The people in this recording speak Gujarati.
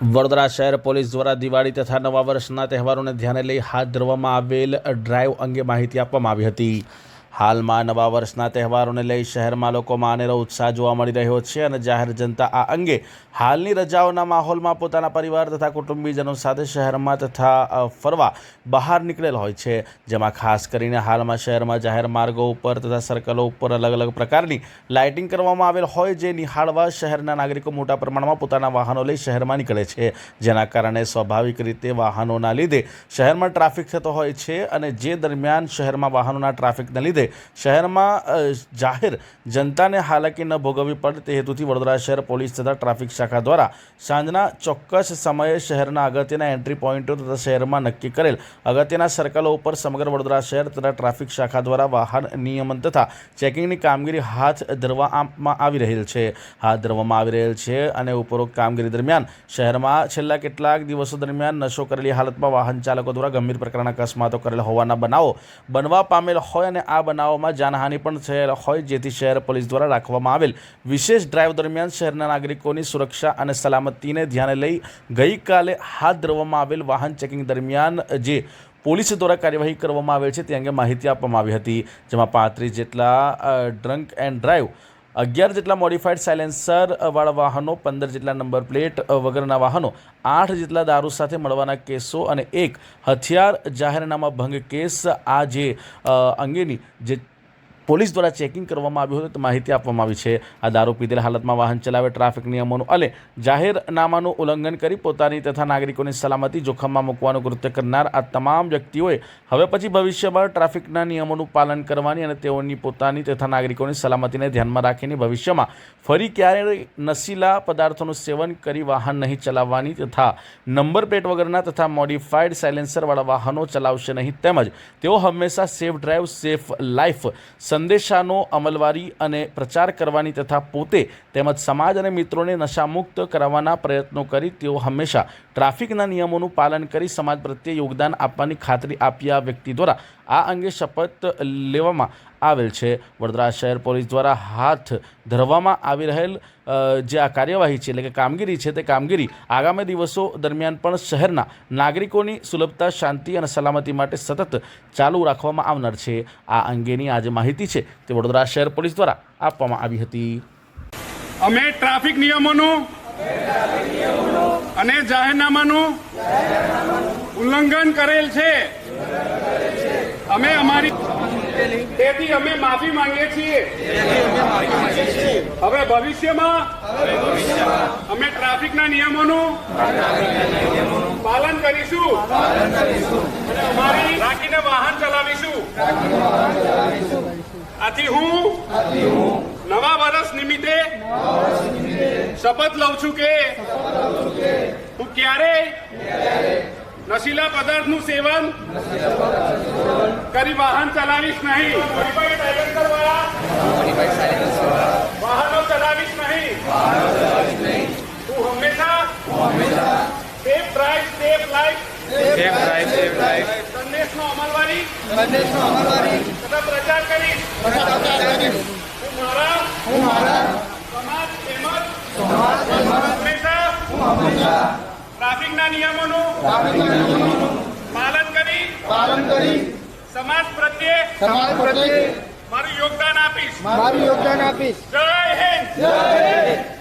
વડોદરા શહેર પોલીસ દ્વારા દિવાળી તથા નવા વર્ષના તહેવારોને ધ્યાને લઈ હાથ ધરવામાં આવેલ ડ્રાઈવ અંગે માહિતી આપવામાં આવી હતી. હાલમાં નવા વર્ષના તહેવારોને લઈ શહેરમાં લોકોમાં અનેરો ઉત્સાહ જોવા મળી રહ્યો છે અને જાહેર જનતા આ અંગે હાલની રજાઓના માહોલમાં પોતાના પરિવાર તથા કુટુંબીજનો સાથે શહેરમાં તથા ફરવા બહાર નીકળેલ હોય છે. જેમાં ખાસ કરીને હાલમાં શહેરમાં જાહેર માર્ગો ઉપર તથા સર્કલો ઉપર અલગ અલગ પ્રકારની લાઇટિંગ કરવામાં આવેલ હોય જે નિહાળવા શહેરના નાગરિકો મોટા પ્રમાણમાં પોતાના વાહનો લઈ શહેરમાં નીકળે છે. જેના કારણે સ્વાભાવિક રીતે વાહનોના લીધે શહેરમાં ટ્રાફિક થતો હોય છે અને જે દરમિયાન શહેરમાં વાહનોના ટ્રાફિકના લીધે શહેરમાં જાહેર જનતાને હાલાકી ન ભોગવવી પડે તે હેતુથી વડોદરા શહેર પોલીસ તથા ટ્રાફિક શાખા દ્વારા સાંજના ચોક્કસ સમયે શહેરના અગત્યના એન્ટ્રી પોઈન્ટો તથા શહેરમાં નક્કી કરેલ અગત્યના સર્કલો ઉપર સમગ્ર વડોદરા શહેર તથા ટ્રાફિક શાખા દ્વારા વાહન નિયમન તથા ચેકિંગની કામગીરી હાથ ધરવામાં આવી રહેલ છે. હાથ ધરવામાં આવી રહેલ છે અને ઉપરોક્ત કામગીરી દરમિયાન શહેરમાં છેલ્લા કેટલાક દિવસો દરમિયાન નશો કરેલી હાલતમાં વાહન ચાલકો દ્વારા ગંભીર પ્રકારના અકસ્માતો કરેલા હોવાના બનાવો બનવા પામેલ હોય અને આ બનાવોમાં જાનહાનિ પણ થયેલ હોય જેથી શહેર પોલીસ દ્વારા રાખવામાં આવેલ. વિશેષ ડ્રાઈવ દરમિયાન શહેરના નાગરિકોની સુરક્ષા અને સલામતીને ધ્યાને લઈ ગઈકાલે હાથ ધરવામાં આવેલ વાહન ચેકિંગ દરમિયાન જે પોલીસ દ્વારા કાર્યવાહી કરવામાં આવેલ છે તે અંગે માહિતી આપવામાં આવી હતી. જેમાં પાંત્રીસ જેટલા ડ્રંક એન્ડ ડ્રાઈવ અગિયાર જેટલા મોડિફાઈડ સાયલેન્સરવાળા વાહનો, પંદર જેટલા નંબર પ્લેટ વગરના વાહનો, આઠ જેટલા દારૂ સાથે મળવાના કેસો અને એક હથિયાર જાહેરનામા ભંગ કેસ આ જે અંગેની જે પોલીસ દ્વારા ચેકિંગ કરવામાં આવ્યું હતું માહિતી આપવામાં આવી છે. આ દારૂ પીધેલ હાલતમાં વાહન ચલાવે ટ્રાફિક નિયમોનું અને જાહેરનામાનું ઉલ્લંઘન કરી પોતાની તથા નાગરિકોની સલામતી જોખમમાં મૂકવાનું કૃત્ય કરનાર આ તમામ વ્યક્તિઓએ હવે પછી ભવિષ્યમાં ટ્રાફિકના નિયમોનું પાલન કરવાની અને તેઓની પોતાની તથા નાગરિકોની સલામતીને ધ્યાનમાં રાખીને ભવિષ્યમાં ફરી ક્યારેય નશીલા પદાર્થોનું સેવન કરી વાહન નહીં ચલાવવાની તથા નંબર પ્લેટ વગરના તથા મોડિફાઈડ સાયલેન્સરવાળા વાહનો ચલાવશે નહીં તેમજ તેઓ હંમેશા સેફ ડ્રાઈવ, સેફ લાઈફ સંદેશાનો અમલવારી અને પ્રચાર કરવાની તથા પોતે તેમજ સમાજ અને મિત્રોને નશામુક્ત કરાવવાના પ્રયત્નો કરી તેઓ હંમેશા ટ્રાફિકના નિયમોનું પાલન કરી સમાજ પ્રત્યે યોગદાન આપવાની ખાતરી આપી આ વ્યક્તિ દ્વારા આ અંગે શપથ લેવામાં આવેલ છે. વડોદરા શહેર પોલીસ દ્વારા હાથ ધરવામાં આવી રહેલ જે આ કાર્યવાહી છે, એટલે કે કામગીરી છે તે કામગીરી આગામી દિવસો દરમિયાન પણ શહેરના નાગરિકોની સુલભતા, શાંતિ અને સલામતી માટે સતત ચાલુ રાખવામાં આવનાર છે. આ અંગેની આ માહિતી છે તે વડોદરા શહેર પોલીસ દ્વારા આપવામાં આવી હતી. અમે ટ્રાફિક નિયમોનું અને જાહેરનામાનું ઉલ્લંઘન કરેલ છે. અમે અમારી તેથી અમે માફી માંગીએ છીએ. હવે ભવિષ્યમાં અમે ટ્રાફિકના નિયમોનું પાલન કરીશું. અને અમારી રાખીને વાહન ચલાવીશું. આથી હું નવા વર્ષ નિમિત્તે શપથ લઉં છું કે હું ક્યારેય નશીલા પદાર્થનું સેવન કરી વાહન ચલાવીશ નહીં. વાહનો ચલાવીશ નહીં. હું હંમેશા safe drive safe life safe drive safe drive સંદેશનો અમલવારી સંદેશનો અમલવારી. તથા પ્રચાર કરીશ. હું મારા સમાજ તેમજ હંમેશા ટ્રાફિકના નિયમોનું પાલન કરી પાલન કરી સમાજ પ્રત્યે સમાજ પ્રત્યે મારું યોગદાન આપીશ. મારું યોગદાન આપીશ. જય હિન્દ. જય હિન્દ.